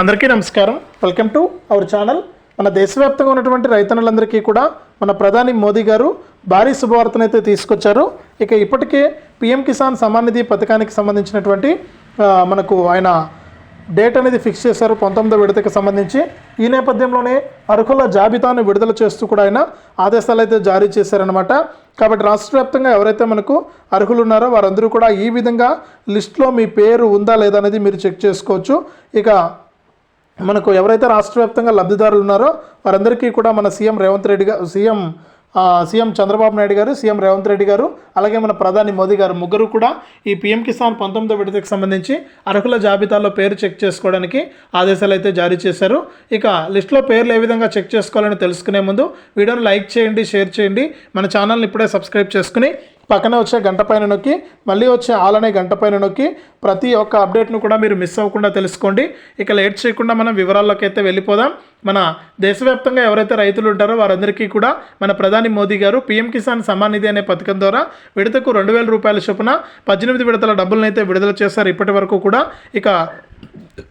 అందరికీ నమస్కారం. Welcome to our channel మన దేశవ్యాప్తంగా ఉన్నటువంటి రైతన్నులందరికీ కూడా మన ప్రధాని మోదీ గారు భారీ శుభవార్తనైతే తీసుకొచ్చారు. ఇక ఇప్పటికే పిఎం కిసాన్ సమాన్ నిధి పథకానికి సంబంధించినటువంటి మనకు ఆయన డేట్ అనేది ఫిక్స్ చేశారు పంతొమ్మిదో విడతకి సంబంధించి. ఈ నేపథ్యంలోనే అర్హుల జాబితాను విడుదల చేస్తూ కూడా ఆయన ఆదేశాలు అయితే జారీ చేశారనమాట కాబట్టి రాష్ట్ర వ్యాప్తంగా ఎవరైతే మనకు అర్హులు ఉన్నారో వారందరూ కూడా ఈ విధంగా లిస్ట్లో మీ పేరు ఉందా లేదా అనేది మీరు చెక్ చేసుకోవచ్చు. ఇక మనకు ఎవరైతే రాష్ట్ర వ్యాప్తంగా లబ్ధిదారులు ఉన్నారో వారందరికీ కూడా మన సీఎం రేవంత్ రెడ్డి గారు సీఎం సీఎం చంద్రబాబు నాయుడు గారు సీఎం రేవంత్ రెడ్డి గారు అలాగే మన ప్రధాని మోదీ గారు ముగ్గురు కూడా ఈ పీఎం కిసాన్ పంతొమ్మిదో విడతకు సంబంధించి అర్హుల జాబితాలో పేరు చెక్ చేసుకోవడానికి ఆదేశాలు అయితే జారీ చేశారు. ఇక లిస్టులో పేర్లు ఏ విధంగా చెక్ చేసుకోవాలని తెలుసుకునే ముందు వీడియోని లైక్ చేయండి షేర్ చేయండి. మన ఛానల్ని ఇప్పుడే సబ్స్క్రైబ్ చేసుకుని పక్కనే వచ్చే గంట పైన నొక్కి మళ్ళీ వచ్చే ఆల్ అనే గంట పైన నొక్కి ప్రతి ఒక్క అప్డేట్ను కూడా మీరు మిస్ అవ్వకుండా తెలుసుకోండి. ఇక లేట్ చేయకుండా మనం వివరాల్లోకి అయితే వెళ్ళిపోదాం. మన దేశవ్యాప్తంగా ఎవరైతే రైతులు ఉంటారో వారందరికీ కూడా మన ప్రధాని మోదీ గారు పీఎం కిసాన్ సమ్మాన్ నిధి అనే పథకం ద్వారా విడతకు రెండు వేల రూపాయల చొప్పున పద్దెనిమిది విడతల డబ్బులను అయితే విడుదల చేశారు. ఇప్పటి వరకు కూడా ఇక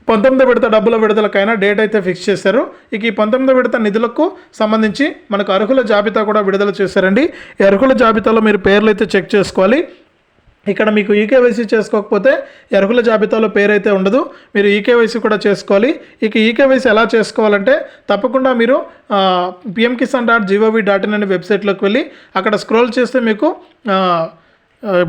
పంతొమ్మిది విడత డబ్బుల విడుదలకైనా డేట్ అయితే ఫిక్స్ చేశారు. ఇక ఈ పంతొమ్మిది విడత నిధులకు సంబంధించి మనకు అర్హుల జాబితా కూడా విడుదల చేశారండి. ఈ అర్హుల జాబితాలో మీరు పేర్లు అయితే చెక్ చేసుకోవాలి. ఇక్కడ మీకు ఈకేవైసీ చేసుకోకపోతే అర్హుల జాబితాలో పేరైతే ఉండదు. మీరు ఈకేవైసీ కూడా చేసుకోవాలి. ఇక ఈకేవైసీ ఎలా చేసుకోవాలంటే తప్పకుండా మీరు PM Kisan dot G O V dot in అనే వెబ్సైట్లోకి వెళ్ళి అక్కడ స్క్రోల్ చేస్తే మీకు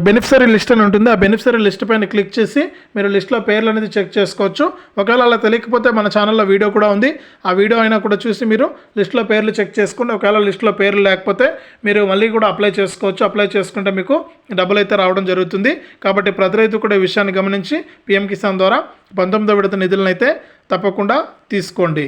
బెనిఫిషరీ లిస్ట్ అని ఉంటుంది. ఆ బెనిఫిషరీ లిస్ట్ పైన క్లిక్ చేసి మీరు లిస్ట్లో పేర్లు అనేది చెక్ చేసుకోవచ్చు. ఒకవేళ అలా తెలియకపోతే మన ఛానల్లో వీడియో కూడా ఉంది. ఆ వీడియో అయినా కూడా చూసి మీరు లిస్ట్లో పేర్లు చెక్ చేసుకుని ఒకవేళ లిస్ట్లో పేర్లు లేకపోతే మీరు మళ్ళీ కూడా అప్లై చేసుకోవచ్చు. అప్లై చేసుకుంటే మీకు డబ్బులు అయితే రావడం జరుగుతుంది. కాబట్టి ప్రతి రైతు కూడా ఈ విషయాన్ని గమనించి పిఎం కిసాన్ ద్వారా పంతొమ్మిదో విడత నిధులను అయితే తప్పకుండా తీసుకోండి.